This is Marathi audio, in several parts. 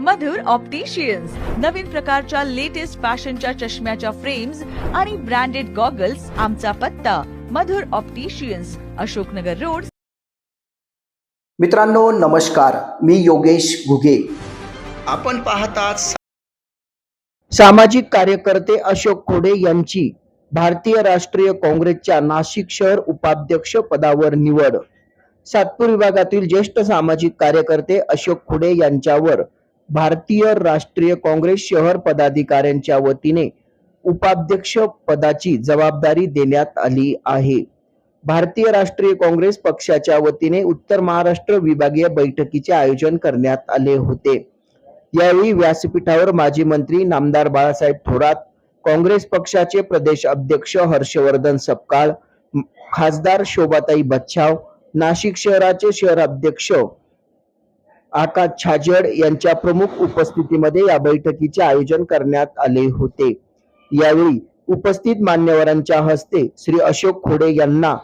मधुर ऑप्टिशियन्स नवीन प्रकारच्या लेटेस्ट फॅशनच्या चष्म्याच्या फ्रेम्स आणि ब्रँडेड गॉगल्स आमचा पत्ता. Madhur opticians Ashoknagar road. मित्रांनो नमस्कार. मी योगेश घुगे. आपण पाहतात सामाजिक कार्यकर्ते अशोक खोडे यांची भारतीय राष्ट्रीय काँग्रेसच्या नाशिक शहर उपाध्यक्ष पदावर निवड. सातपूर विभागातील ज्येष्ठ सामाजिक कार्यकर्ते अशोक खोडे यांच्यावर भारतीय राष्ट्रीय काँग्रेस शहर पदाधिकाऱ्यांच्या वतीने उपाध्यक्ष पदाची जबाबदारी देण्यात आली आहे. भारतीय राष्ट्रीय काँग्रेस पक्षाच्या वतीने उत्तर महाराष्ट्र विभागीय बैठकीचे आयोजन करण्यात आले होते. यावेळी व्यासपीठावर माजी मंत्री नामदार बाळासाहेब थोरात काँग्रेस पक्षाचे प्रदेश अध्यक्ष हर्षवर्धन सपकाळ खासदार शोभाताई बच्छाव नाशिक शहराचे शहर अध्यक्ष आकाश छाजड यांच्या प्रमुख उपस्थितीमध्ये या बैठकीचे आयोजन करण्यात आले होते. यावेळी उपस्थित मान्यवरांच्या हस्ते श्री अशोक खोडे यांना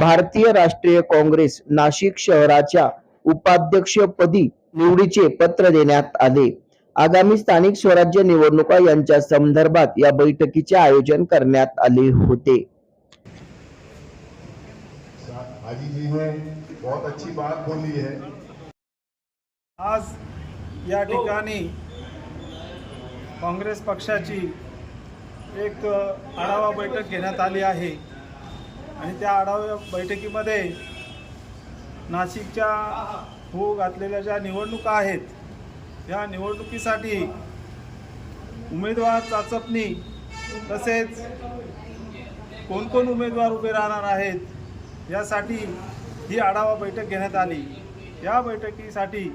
भारतीय राष्ट्रीय काँग्रेस नाशिक शहराच्या उपाध्यक्षपदी निवडीचे पत्र देण्यात आले. आगामी स्थानिक स्वराज्य निवडणुका यांच्या संदर्भात या बैठकीचे आयोजन करण्यात आले होते. जी ने बहुत अच्छी बात बोली है। आज या ठिकाणी काँग्रेस पक्षाची एक आढावा बैठक घेण्यात आली आहे. आणि त्या आढावा बैठकीमध्ये नाशिकच्या होऊ घातलेल्या ज्या निवडणुका आहेत या निवडणुकीसाठी उमेदवार चाचपणी तसेच कोण कोण उमेदवार उभे राहणार आहेत यासाठी ही आढावा बैठक घेण्यात आली. या बैठकीसाठी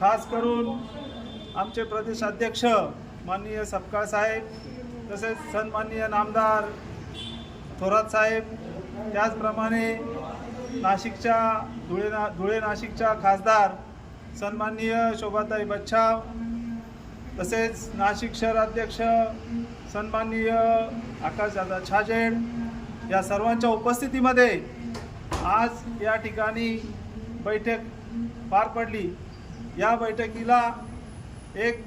खास करून आमचे प्रदेशाध्यक्ष माननीय सपकाळ साहेब तसेच सन्माननीय नामदार थोरात साहेब त्याचप्रमाणे नाशिकच्या धुळे ना धुळे नाशिकच्या खासदार सन्माननीय शोभाताई बच्छाव तसेच नाशिक शहराध्यक्ष सन्माननीय आकाशदादा छाजेड या सर्वांच्या उपस्थितीमध्ये आज या ठिकाणी बैठक पार पडली. या बैठकीला एक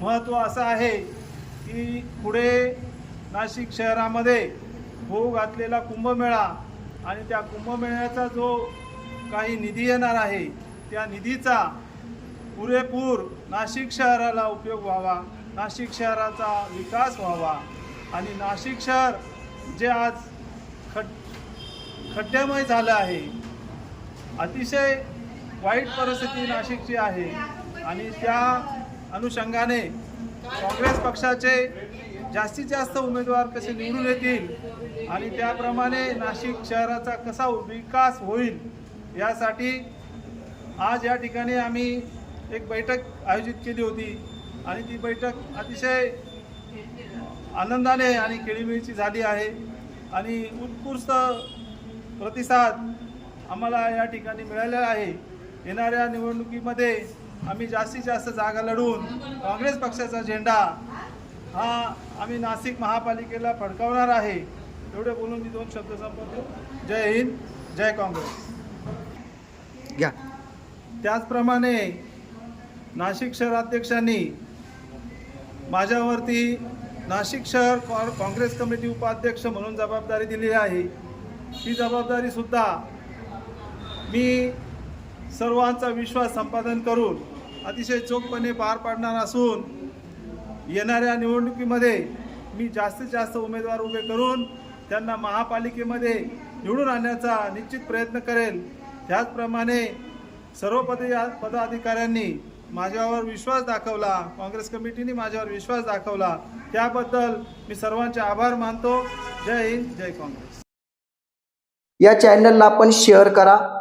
महत्त्व असं आहे की पुढे नाशिक शहरामध्ये होऊ घातलेला कुंभमेळा आणि त्या कुंभमेळ्याचा जो काही निधी येणार आहे त्या निधीचा पुरेपूर नाशिक शहराला उपयोग व्हावा नाशिक शहराचा विकास व्हावा आणि नाशिक शहर जे आज खट खड्ड्यामय झालं आहे अतिशय वाईट परिस्थिती नाशिकची आहे. आणि त्या अनुषंगाने काँग्रेस पक्षाचे जास्तीत जास्त उमेदवार कसे निवडून येतील आणि त्याप्रमाणे नाशिक शहराचा कसा विकास होईल यासाठी आज या ठिकाणी आम्ही एक बैठक आयोजित केली होती. आणि ती बैठक अतिशय आनंदाने आणि केळीमिळीची झाली आहे. आणि उत्कृष्ट प्रतिसाद आम्हाला या ठिकाणी मिळालेला आहे. येणाऱ्या निवडणुकीमध्ये आम्ही जास्तीत जास्त जागा लढवून काँग्रेस पक्षाचा झेंडा हा आम्ही नाशिक महापालिकेला फडकावणार आहे. एवढे बोलून मी दोन शब्द संपवतो. जय हिंद जय काँग्रेस. घ्या. त्याचप्रमाणे नाशिक शहराध्यक्षांनी माझ्यावरती नाशिक शहर कॉ- काँग्रेस कमिटी उपाध्यक्ष म्हणून जबाबदारी दिली आहे. ही जबाबदारीसुद्धा मी सर्वांचा विश्वास संपादन करून अतिशय चोखपणे पार पाडणार असून येणाऱ्या निवडणुकीमध्ये मी जास्तीत जास्त उमेदवार उभे करून त्यांना महापालिकेमध्ये निवडून आणण्याचा निश्चित प्रयत्न करेल. त्याचप्रमाणे सर्व पद पदाधिकाऱ्यांनी माझ्यावर विश्वास दाखवला काँग्रेस कमिटीने माझ्यावर विश्वास दाखवला. त्याबद्दल मी सर्वांचे आभार मानतो. जय हिंद जय काँग्रेस. या चॅनलला आपण शेअर करा.